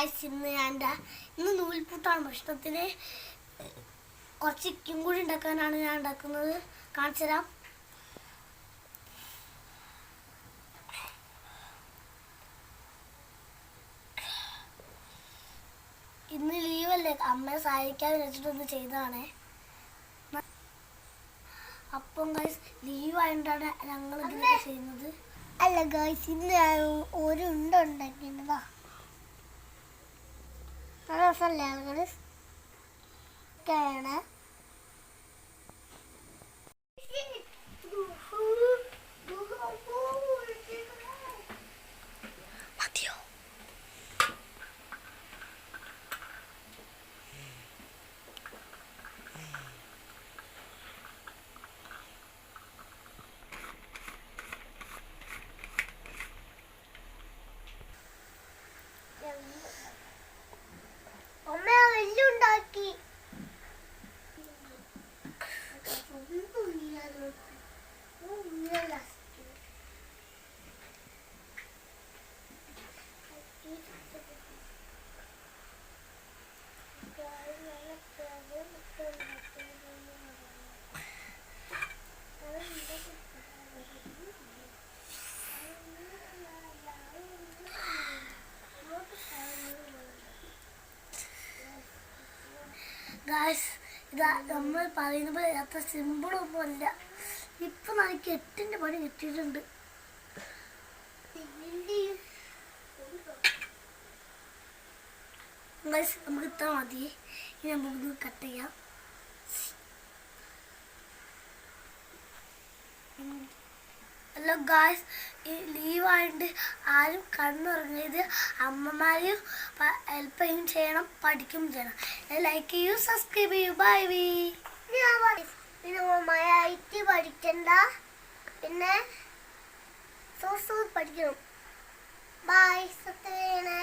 Guys ഇന്ന് ഞാൻ ഇന്ന് നൂൽപുട്ടാണ് ഭക്ഷണത്തിന് കുറച്ച് ചിക്കൻ കൂടി ഉണ്ടാക്കാനാണ് ഞാൻ ഉണ്ടാക്കുന്നത്. കാണിച്ചു തരാം. ഇന്ന് ലീവല്ലേ അമ്മയെ സഹായിക്കാൻ വെച്ചിട്ടൊന്ന് ചെയ്തതാണേ. അപ്പം ഗൈസ് ലീവ് ആയതുകൊണ്ടാണ് ഞങ്ങൾ ഇതിനൊക്കെ ചെയ്യുന്നത്. അല്ല ഗൈസ് ഇന്ന് ഞാൻ ഒരു ഉണ്ട നല്ല രസമല്ലേ ആളുകൾ ആണ് ഗായ്സ് ഇതാ നമ്മൾ പറയുന്നത് അത്ര സിമ്പിളൊന്നും ഇപ്പം ഇപ്പൊ എനിക്ക് എട്ടിന്റെ പണി കിട്ടിയിട്ടുണ്ട്. ഗായ്സ് നമുക്ക് ഇത്ര മതി. ഇനി നമുക്ക് കട്ട് ചെയ്യാം. ഹലോ ഗായ്സ് ഈ ലീവായിട്ട് ആരും കണ്ണുറങ്ങിയത് അമ്മമാരെയും ഹെൽപ്പ് ചെയ്യും ചെയ്യണം പഠിക്കും ചെയ്യണം. ലൈക്ക് ചെയ്യൂ സബ്സ്ക്രൈബ് ചെയ്യൂ. ബൈ മഴയായിട്ട് പഠിക്കണ്ട. പിന്നെ സോസ് പഠിക്കണം. ബൈ സത്യേനെ